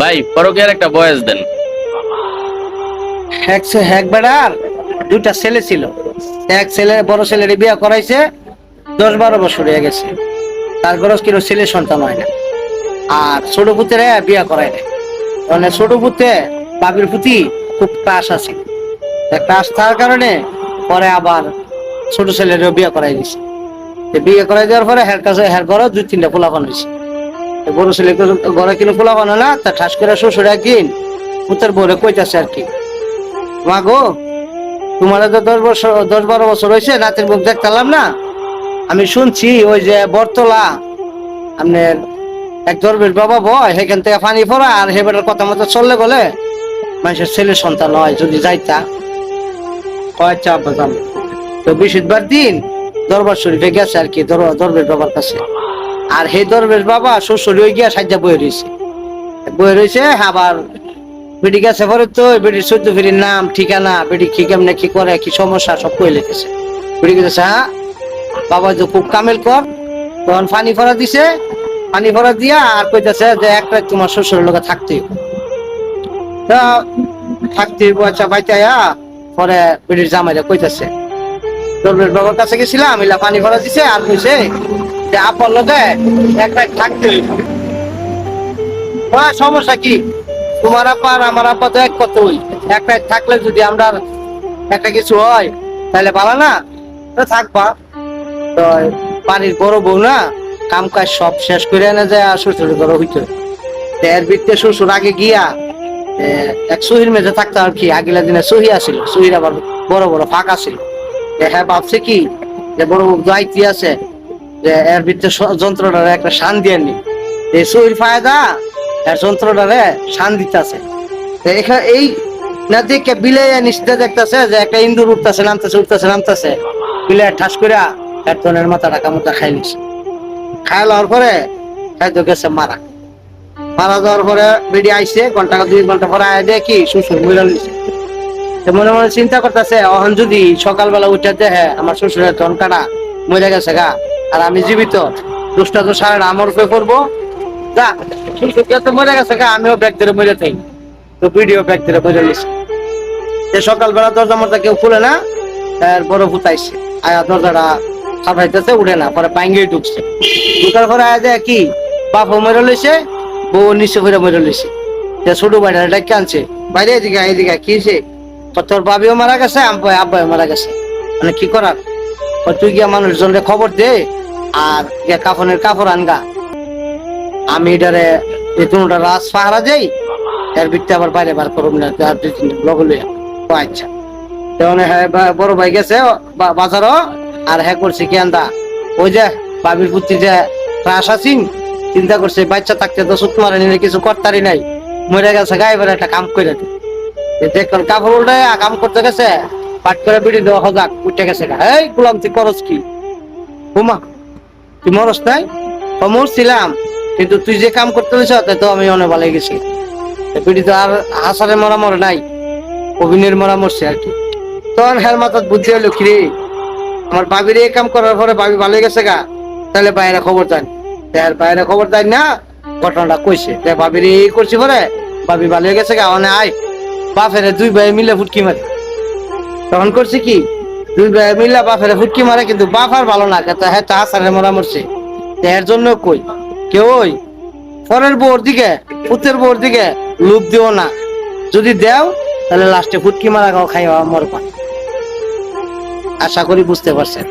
ভাই, পরকের একটা বয়স দেন। এক ছে- এক বেড়ার দুইটা ছেলে ছিল। এক ছেলে, বড় ছেলের বিয়ে করাইছে, দশ বারো বছর হয়ে গেছে। তার কিলো ছেলে সন্তান হয় না। আর ছোট পুত্রে বিয়ে করায় না মানে ছোট পুতে বাবির পুতি খুব ক্রাশ আছে। ক্রাশ থাকার কারণে পরে আবার ছোট ছেলেরও বিয়ে করাই দিছে। বিয়ে করাই দেওয়ার পরে হের কাছে হের ঘরে দুই তিনটা পোলাপান হয়েছে। বড় ছেলে ঘরে কিলো পোলাপান না? তা ঠাস করে শ্বশুর একদিন পুত্রের বউরে কইতাছে আর কি। মা গো তোমার তো দশ বছর, দশ বারো বছর হয়েছে নাতির মুখ দেখতাম না? আমি শুনছি ওই যে বরতলা আপনার এক ধর্মের বাবা বয়, সেখান থেকে পানি পড়া, আর হেবেটার কথা মতো চললে গেলে মানুষের ছেলে সন্তান হয় যদি যাইতা। কয়, চাপ তো দিন দরবার শরীফে গেছে আর কি দরবার বাবার কাছে। আর সেই দরবেশ বাবা, শ্বশুর হয়ে গিয়া সাজ্জা বয়ে রয়েছে। বয়ে রয়েছে, আবার বেটি গেছে পরে তো বেটির চোদ্দ ফিরির নাম, ঠিকানা, বেটি কি কেমনে কি করে, কি সমস্যা, সব কই লিখেছে। বেটি গেছে হ্যাঁ বাবা যে খুব কামেল কর। তখন পানি ফরা দিছে পানি ফরা দিয়া আর কইতেছে যে, এক রাত তোমার শ্বশুরের লোকে থাকতে। তা থাকতে আচ্ছা বাইতে আয়া, পরে বেটির জামাইরা কইতেছে দরবেশ বাবার কাছে গেছিলাম, ইলা পানি ভরা দিছে, আর কইছে যে আপন লোকে এক রাত থাকতে ওরা সমস্যা কি? তোমার আপা আমার আপা তো এক কতই এক থাকলে যদি আমরা একটা কিছু হয়, তাহলে ভালো না? থাকবা। তো পানির বড় বউ না, কাম কাজ সব শেষ করে এনে যায় আর শ্বশুর ঘরে হইতো। এর বৃত্তে শ্বশুর আগে গিয়া এক সহির মেঝে থাকতো আর কি আগিলা দিনে সহি আসিল সহির আবার বড় বড় ফাঁকা ছিল হ্যাঁ ভাবছে কি? যে বড় বউ দায়িত্ব আছে এর বৃত্তে যন্ত্রটার একটা শান এই সহির ফায়দা, এর এখানে এই না দেখে দেখতেছে যে একটা ইন্দুর উঠতেছে, নামতেছে উঠতেছে, নামতেছে। বিলে ঠাস করে মাথা টাকা খাই নিছে। খাই লওয়ার পরে খাইতে গেছে মারা। মারা যাওয়ার পরে বেডি আইসে ঘণ্টা দুই ঘণ্টা পরে আয় দেখি শ্বশুর মরে নিছে মনে মনে চিন্তা করতেছে, অহন যদি সকালবেলা উঠে দেখে, আমার শ্বশুরের ধন কাটা মরে গেছে গা। আর আমি জীবিত। দুষ্টা তো সারা আমার উপরে করব। মরে গেছে আমিও ব্যাগ ধরে মরে থাকি তো ভিডিও ব্যাগ ধরে মরে নিছে সকালবেলা দরজা মরজা কেউ খুলে না বড় ফুতাইছে আয়া দরজাটা সাফাইতেছে উঠে না, পরে পাঙ্গেই ঢুকছে। ঢুকার পরে আয়া দেয় কি বাপ মরে লইছে বউ নিচে করে মরে লইছে। যে ছোট ভাইটা ডাকে আনছে, বাইরে এদিকে এদিকে কি ও তোর বাবিও মারা গেছে, আব্বাই মারা গেছে। মানে কি করার? তুই গিয়া মানুষজনকে খবর দে আর গিয়া কাফনের কাপড় আনগা। আমি এটারে যে রাস পাহারা যাই এর ভিত্তি আবার বাইরে বার করুন না আর দুই তিন লগ লইয়া। আচ্ছা। বড় ভাই গেছে বাজারও, আর হ্যাঁ করছে কি আন্দা, ওই যে বাবির পুত্রি যে রাস আছিন, চিন্তা করছে, বাচ্চা থাকতে তো সুত মারে নিলে কিছু করতারি নাই, মরে গেছে, গায়ে বেড়ে একটা কাম করে দে এ দেখুন কাপড় উল্টে কাম করতে গেছে, পাট করে বিড়ি দেওয়া হজাক, উঠে গেছে। এই, গুলাম, তুই করস কি? হুমা। তুই মরস নাই? মরছিলাম, কিন্তু তুই যে কাম করতে গেছ তাই তো আমি অনেক ভালো গেছি। তো বিড়ি তো আর হাসারে মরা মরে নাই, অভিনয়ের মরা মরছে আর কি। তখন হের মাথার বুদ্ধি হলো কি রে আমার বাবির এই কাম করার পরে বাবি ভালো গেছে গা, তাহলে বাইরে খবর দেন। তার বাইরে খবর দেন না, ঘটনাটা কইছে। বাবির এই করছি পরে, বাবি ভালো গেছে গা মানে আয়, বাপেরে দুই ভাই মিলে ফুটকি মারে। তখন করছে কি দুই ভাই মিলে বাপেরে ফুটকি মারে, কিন্তু বাপ ভালো না। হ্যাঁ তা হাসারে মরা মরছে। এর জন্য কই? কেউ ওই? পরের বউর দিকে পুতের বউর দিকে লোভ দিও না। যদি দেও, তাহলে লাস্টে ফুটকি মারা গাও খাইবা মরবা। আশা করি বুঝতে পারছেন।